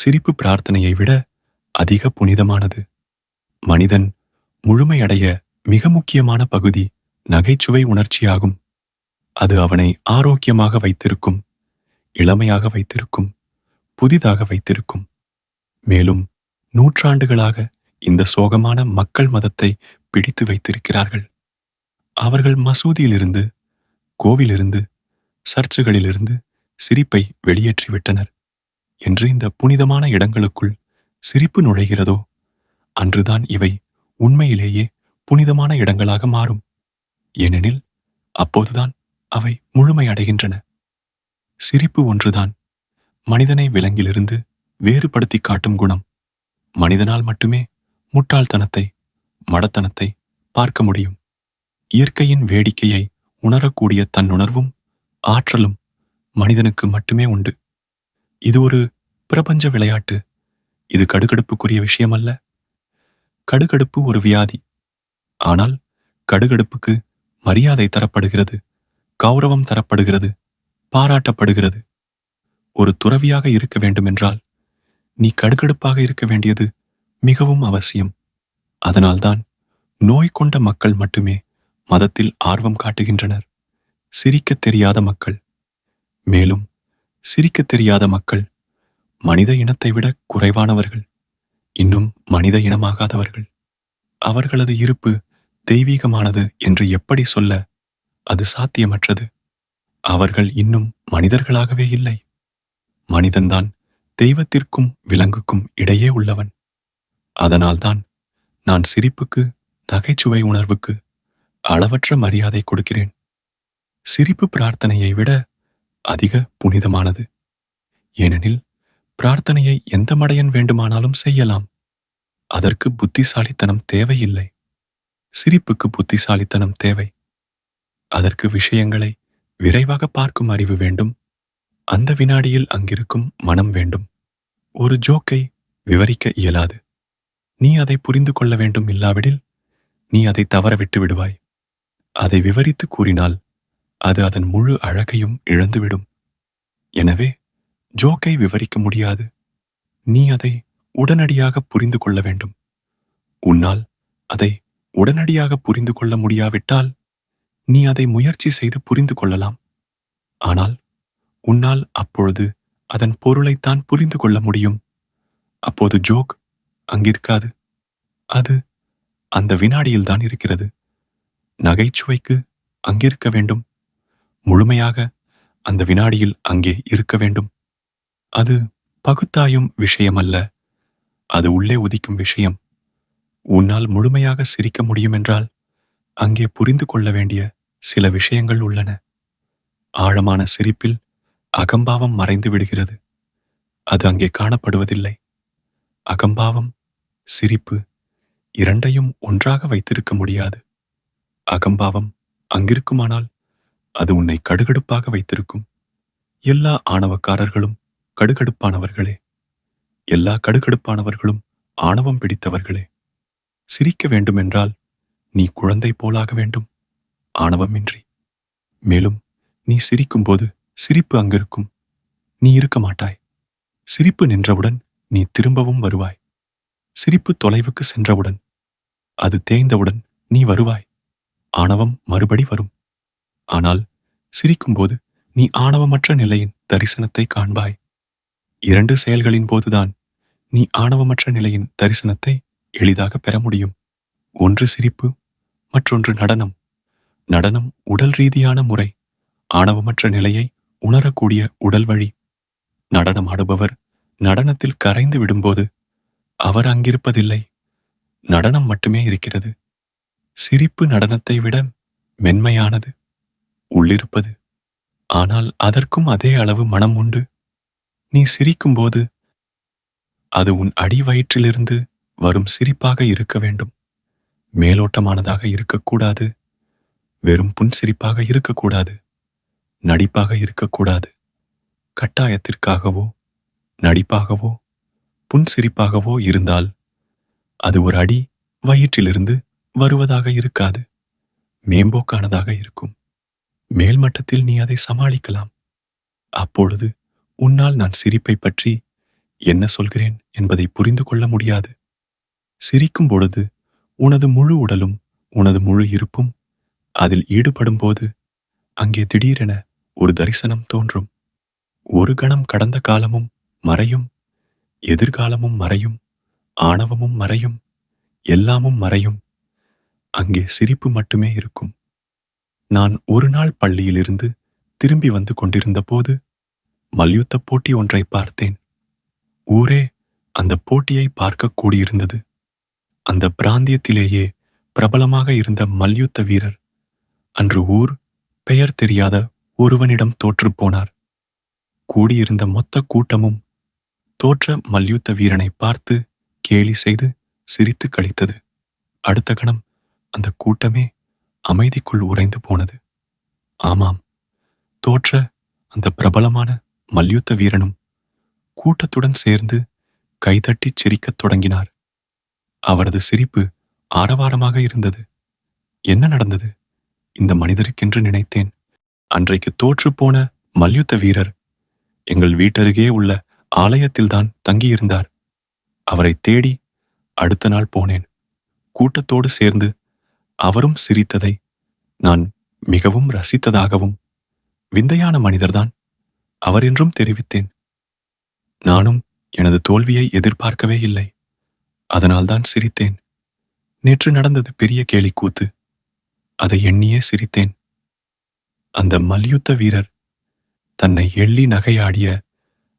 சிரிப்பு பிரார்த்தனையை விட அதிக புனிதமானது. மனிதன் முழுமையடைய மிக முக்கியமான பகுதி நகைச்சுவை உணர்ச்சியாகும். அது அவனை ஆரோக்கியமாக வைத்திருக்கும் இளமையாக வைத்திருக்கும் புதிதாக வைத்திருக்கும். மேலும் நூற்றாண்டுகளாக இந்த சோகமான மக்கள் மதத்தை பிடித்து வைத்திருக்கிறார்கள். அவர்கள் மசூதியிலிருந்து கோவிலிருந்து சர்ச்சுகளிலிருந்து சிரிப்பை வெளியேற்றிவிட்டனர். என்று இந்த புனிதமான இடங்களுக்குள் சிரிப்பு நுழைகிறதோ? அன்றுதான் இவை உண்மையிலேயே புனிதமான இடங்களாக மாறும். ஏனெனில் அப்போதுதான் அவை முழுமையடைகின்றன. சிரிப்பு ஒன்றுதான் மனிதனை விலங்கிலிருந்து வேறுபடுத்தி காட்டும் குணம். மனிதனால் மட்டுமே முட்டாள்தனத்தை மடத்தனத்தை பார்க்க முடியும். இயற்கையின் வேடிக்கையை உணரக்கூடிய தன்னுணர்வும் ஆற்றலும் மனிதனுக்கு மட்டுமே உண்டு. இது ஒரு பிரபஞ்ச விளையாட்டு. இது கடுகடுப்புக்குரிய விஷயம் அல்ல கடுகடுப்பு ஒரு வியாதி. ஆனால் கடுகடுப்புக்கு மரியாதை தரப்படுகிறது கௌரவம் தரப்படுகிறது பாராட்டப்படுகிறது. ஒரு துறவியாக இருக்க வேண்டுமென்றால் நீ கடுகடுப்பாக இருக்க வேண்டியது மிகவும் அவசியம். அதனால்தான் நோய் கொண்ட மக்கள் மட்டுமே மதத்தில் ஆர்வம் காட்டுகின்றனர். சிரிக்கத் தெரியாத மக்கள். மேலும் சிரிக்கத் தெரியாத மக்கள் மனித இனத்தை விட குறைவானவர்கள் இன்னும் மனித இனமாகாதவர்கள். அவர்களது இருப்பு தெய்வீகமானது என்று எப்படி சொல்ல அது சாத்தியமற்றது? அவர்கள் இன்னும் மனிதர்களாகவே இல்லை. மனிதன்தான் தெய்வத்திற்கும் விலங்குக்கும் இடையே உள்ளவன். அதனால்தான் நான் சிரிப்புக்கு நகைச்சுவை உணர்வுக்கு அளவற்ற மரியாதை கொடுக்கிறேன். சிரிப்பு பிரார்த்தனையை விட அதிக புனிதமானது. ஏனெனில் பிரார்த்தனையை எந்த மடையன் வேண்டுமானாலும் செய்யலாம். அதற்கு புத்திசாலித்தனம் தேவையில்லை. சிரிப்புக்கு புத்திசாலித்தனம் தேவை. அதற்கு விஷயங்களை விரைவாக பார்க்கும் அறிவு வேண்டும். அந்த வினாடியில் அங்கிருக்கும் மனம் வேண்டும். ஒரு ஜோக்கை விவரிக்க இயலாது. நீ அதை புரிந்து கொள்ள வேண்டும் இல்லாவிடில் நீ அதை தவற விட்டு விடுவாய். அதை விவரித்து கூறினால் அது அதன் முழு அழகையும் இழந்துவிடும். எனவே ஜோக்கை விவரிக்க முடியாது. நீ அதை உடனடியாக புரிந்து கொள்ள வேண்டும். உன்னால் அதை உடனடியாக புரிந்து கொள்ள முடியாவிட்டால் நீ அதை முயற்சி செய்து புரிந்து கொள்ளலாம். ஆனால் உன்னால் அப்பொழுது அதன் பொருளைத்தான் புரிந்து கொள்ள முடியும். அப்போது ஜோக் அங்கிருக்காது. அது அந்த வினாடியில்தான் இருக்கிறது. நகைச்சுவைக்கு அங்கிருக்க வேண்டும். முழுமையாக அந்த வினாடியில் அங்கே இருக்க வேண்டும். அது பகுத்தாயும் விஷயமல்ல. அது உள்ளே உதிக்கும் விஷயம். உன்னால் முழுமையாக சிரிக்க முடியுமென்றால் அங்கே புரிந்து கொள்ள வேண்டிய சில விஷயங்கள் உள்ளன. ஆழமான சிரிப்பில் அகம்பாவம் மறைந்து விடுகிறது. அது அங்கே காணப்படுவதில்லை. அகம்பாவம் சிரிப்பு இரண்டையும் ஒன்றாக வைத்திருக்க முடியாது. அகம்பாவம் அங்கிருக்குமானால் அது உன்னை கடுகடுப்பாக வைத்திருக்கும். எல்லா ஆணவக்காரர்களும் கடுகடுப்பானவர்களே. எல்லா கடுகடுப்பானவர்களும் ஆணவம் பிடித்தவர்களே. சிரிக்க வேண்டுமென்றால் நீ குழந்தை போலாக வேண்டும். ஆணவமின்றி. மேலும் நீ சிரிக்கும்போது சிரிப்பு அங்கிருக்கும். நீ இருக்க மாட்டாய். சிரிப்பு நின்றவுடன் நீ திரும்பவும் வருவாய். சிரிப்பு தொலைவுக்கு சென்றவுடன். அது தேய்ந்தவுடன் நீ வருவாய். ஆணவம் மறுபடி வரும். ஆனால் சிரிக்கும்போது நீ ஆணவமற்ற நிலையின் தரிசனத்தை காண்பாய். இரண்டு செயல்களின் போதுதான் நீ ஆணவமற்ற நிலையின் தரிசனத்தை எளிதாக பெற முடியும். ஒன்று சிரிப்பு மற்றொன்று நடனம். நடனம் உடல் ரீதியான முறை ஆணவமற்ற நிலையை உணரக்கூடிய உடல் வழி. நடனம் ஆடுபவர் நடனத்தில் கரைந்து விடும்போது அவர் அங்கிருப்பதில்லை நடனம் மட்டுமே இருக்கிறது. சிரிப்பு நடனத்தை விட மென்மையானது. உள்ளிருப்பது. ஆனால் அதற்கும் அதே அளவு மனம் உண்டு. நீ சிரிக்கும்போது அது உன் அடி வயிற்றிலிருந்து வரும் சிரிப்பாக இருக்க வேண்டும். மேலோட்டமானதாக இருக்கக்கூடாது. வெறும் புன்சிரிப்பாக இருக்கக்கூடாது. நடிப்பாக இருக்கக்கூடாது. கட்டாயத்திற்காகவோ நடிப்பாகவோ புன்சிரிப்பாகவோ இருந்தால் அது ஒரு அடி வயிற்றிலிருந்து வருவதாக இருக்காது. மேம்போக்கானதாக இருக்கும். மேல்மட்டத்தில் நீ அதை சமாளிக்கலாம். அப்பொழுது உன்னால் நான் சிரிப்பை பற்றி என்ன சொல்கிறேன் என்பதை புரிந்து கொள்ள முடியாது. சிரிக்கும் பொழுது உனது முழு உடலும் உனது முழு இருப்பும் அதில் ஈடுபடும் போது அங்கே திடீரென ஒரு தரிசனம் தோன்றும். ஒரு கணம் கடந்த காலமும் மறையும் எதிர்காலமும் மறையும் ஆணவமும் மறையும் எல்லாமும் மறையும். அங்கே சிரிப்பு மட்டுமே இருக்கும். நான் ஒரு நாள் பள்ளியிலிருந்து திரும்பி வந்து கொண்டிருந்தபோது மல்யுத்த போட்டி ஒன்றை பார்த்தேன். ஊரே அந்த போட்டியை பார்க்க கூடியிருந்தது. அந்த பிராந்தியத்திலேயே பிரபலமாக இருந்த மல்யுத்த வீரர் அன்று ஊர் பெயர் தெரியாத ஒருவனிடம் தோற்றுப் போனார். கூடியிருந்த மொத்த கூட்டமும் தோற்ற மல்யுத்த வீரனை பார்த்து கேலி செய்து சிரித்து கழித்தது. அடுத்த கணம் அந்த கூட்டமே அமைதிக்குள் உறைந்து போனது. ஆமாம் தோற்ற அந்த பிரபலமான மல்யுத்த வீரனும் கூட்டத்துடன் சேர்ந்து கைதட்டிச் சிரிக்கத் தொடங்கினார். அவரது சிரிப்பு ஆரவாரமாக இருந்தது. என்ன நடந்தது? இந்த மனிதருக்கென்று நினைத்தேன். அன்றைக்கு தோற்றுப்போன மல்யுத்த வீரர் எங்கள் வீட்டருகே உள்ள ஆலயத்தில்தான் தங்கியிருந்தார். அவரை தேடி அடுத்த நாள் போனேன். கூட்டத்தோடு சேர்ந்து அவரும் சிரித்ததை நான் மிகவும் ரசித்ததாகவும் விந்தையான மனிதர்தான் அவர் என்றும் தெரிவித்தேன். நானும் எனது தோல்வியை எதிர்பார்க்கவே இல்லை. அதனால்தான் சிரித்தேன். நேற்று நடந்தது பெரிய கேலிக்கூத்து. அதை எண்ணியே சிரித்தேன். அந்த மல்யுத்த வீரர் தன்னை எள்ளி நகையாடிய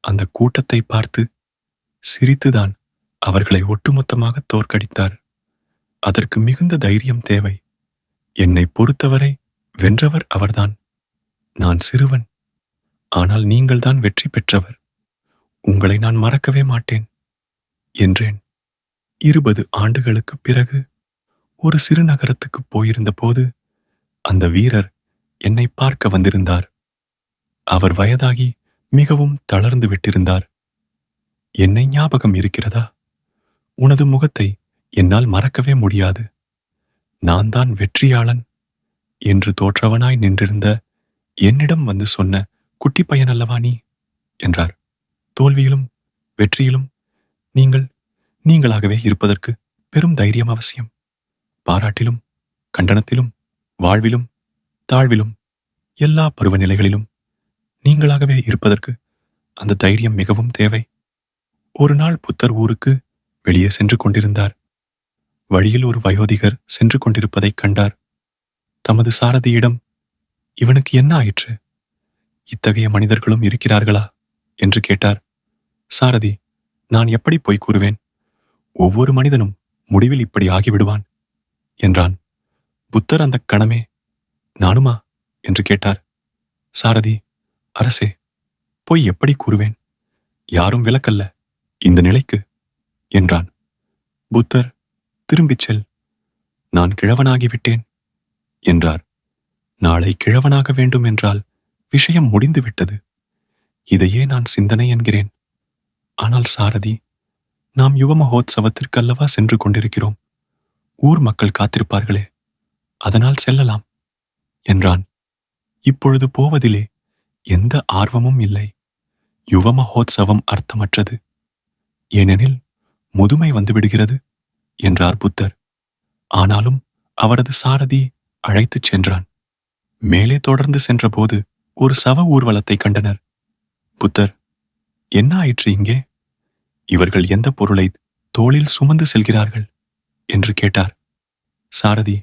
அந்த கூட்டத்தை பார்த்து சிரித்துதான் அவர்களை ஒட்டுமொத்தமாக தோற்கடித்தார். அதற்கு மிகுந்த தைரியம் தேவை. என்னை பொறுத்தவரை வென்றவர் அவர்தான். நான் சிறுவன். ஆனால் நீங்கள்தான் வெற்றி பெற்றவர். உங்களை நான் மறக்கவே மாட்டேன் என்றேன். இருபது ஆண்டுகளுக்குப் பிறகு ஒரு சிறு நகரத்துக்கு போயிருந்த போது அந்த வீரர் என்னை பார்க்க வந்திருந்தார். அவர் வயதாகி மிகவும் தளர்ந்து விட்டிருந்தார். என்னை ஞாபகம் இருக்கிறதா? உனது முகத்தை என்னால் மறக்கவே முடியாது. நான் தான் வெற்றியாளன் என்று தோற்றவனாய் நின்றிருந்த என்னிடம் வந்து சொன்ன குட்டி பையன் அல்லவா நீ? என்றார். தோல்வியிலும் வெற்றியிலும் நீங்கள் நீங்களாகவே இருப்பதற்கு பெரும் தைரியம் அவசியம். பாராட்டிலும் கண்டனத்திலும் வாழ்விலும் தாழ்விலும் எல்லா பருவநிலைகளிலும் நீங்களாகவே இருப்பதற்கு அந்த தைரியம் மிகவும் தேவை. ஒரு நாள் புத்தர் ஊருக்கு வெளியே சென்று கொண்டிருந்தார். வழியில் ஒரு வயோதிகர் சென்று கொண்டிருப்பதைக் கண்டார். தமது சாரதியிடம் இவனுக்கு என்ன ஆயிற்று? இத்தகைய மனிதர்களும் இருக்கிறார்களா? என்று கேட்டார். சாரதி நான் எப்படி பொய் கூறுவேன்? ஒவ்வொரு மனிதனும் முடிவில் இப்படி ஆகிவிடுவான்? என்றான். புத்தர் அந்த கணமே நானுமா? என்று கேட்டார். சாரதி அரசே பொய் எப்படி கூறுவேன்? யாரும் விலக்கல்ல இந்த நிலைக்கு? என்றான். புத்தர் திரும்பிச் செல். நான் கிழவனாகிவிட்டேன் என்றார். நாளை கிழவனாக வேண்டும் என்றால் விஷயம் முடிந்துவிட்டது. இதையே நான் சிந்தனை என்கிறேன். ஆனால் சாரதி நாம் யுவ மகோத்சவத்திற்கு அல்லவா சென்று கொண்டிருக்கிறோம். ஊர் மக்கள் காத்திருப்பார்களே அதனால் செல்லலாம் என்றான். இப்பொழுது போவதிலே எந்த ஆர்வமும் இல்லை. யுவ மகோத்சவம் அர்த்தமற்றது. ஏனெனில் முதுமை வந்துவிடுகிறது. என்றார் புத்தர். ஆனாலும் அவரது சாரதி அழைத்துச் சென்றான். மேலே தொடர்ந்து சென்றபோது ஒரு சவ ஊர்வலத்தை கண்டனர். புத்தர் என்ன ஆயிற்று இங்கே? இவர்கள் எந்த பொருளை தோளில் சுமந்து செல்கிறார்கள்? என்று கேட்டார். சாரதி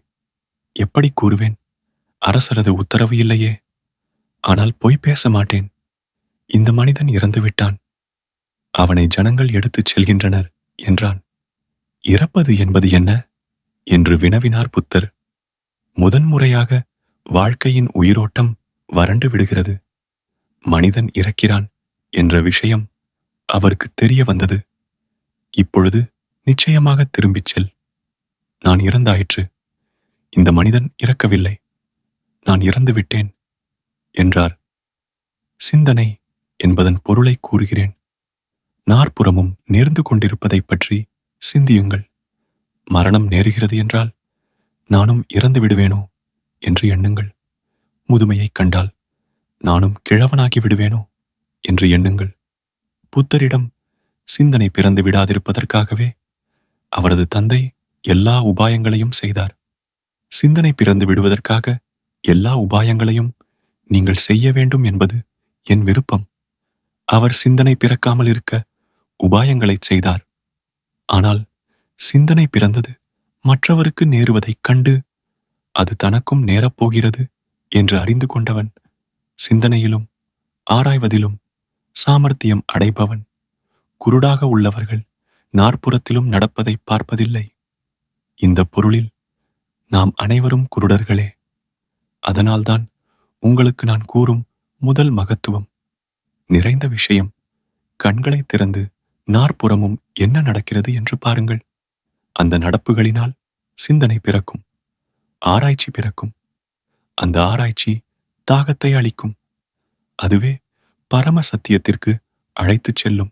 எப்படி கூறுவேன்? அரசரது உத்தரவு இல்லையே. ஆனால் பொய் பேச மாட்டேன். இந்த மனிதன் இறந்து விட்டான் அவனை ஜனங்கள் எடுத்துச் செல்கின்றனர் என்றான். இறப்பது என்பது என்ன? என்று வினவினார் புத்தர். முதன்முறையாக வாழ்க்கையின் உயிரோட்டம் வறண்டு விடுகிறது. மனிதன் இறக்கிறான் என்ற விஷயம் அவருக்கு தெரிய வந்தது. இப்பொழுது நிச்சயமாக திரும்பிச் செல். நான் இறந்தாயிற்று. இந்த மனிதன் இறக்கவில்லை. நான் இறந்து விட்டேன் என்றார். சிந்தனை என்பதன் பொருளை கூறுகிறேன். நாற்புறமும் நேர்ந்து கொண்டிருப்பதைப் பற்றி சிந்தியுங்கள். மரணம் நேருகிறது என்றால் நானும் இறந்து விடுவேனோ என்று எண்ணுங்கள். முதுமையைக் கண்டால் நானும் கிழவனாகி விடுவேனோ என்று எண்ணுங்கள். புத்தரிடம் சிந்தனை பிறந்து விடாதிருப்பதற்காகவே அவரது தந்தை எல்லா உபாயங்களையும் செய்தார். சிந்தனை பிறந்து விடுவதற்காக எல்லா உபாயங்களையும் நீங்கள் செய்ய வேண்டும் என்பது என் விருப்பம். அவர் சிந்தனை பிறக்காமல் இருக்க உபாயங்களைச் செய்தார். ஆனால் சிந்தனை பிறந்தது. மற்றவருக்கு நேருவதைக் கண்டு அது தனக்கும் நேரப்போகிறது என்று அறிந்து கொண்டவன் சிந்தனையிலும் ஆராய்வதிலும் சாமர்த்தியம் அடைபவன். குருடாக உள்ளவர்கள் நாற்புறத்திலும் நடப்பதை பார்ப்பதில்லை. இந்த பொருளில் நாம் அனைவரும் குருடர்களே. அதனால்தான் உங்களுக்கு நான் கூறும் முதல் மகத்துவம். நிறைந்த விஷயம் கண்களை திறந்து நாற்புறமும் என்ன நடக்கிறது என்று பாருங்கள். அந்த நடப்புகளினால் சிந்தனை பிறக்கும். ஆராய்ச்சி பிறக்கும். அந்த ஆராய்ச்சி தாகத்தை அளிக்கும். அதுவே பரம சத்தியத்திற்கு அழைத்துச் செல்லும்.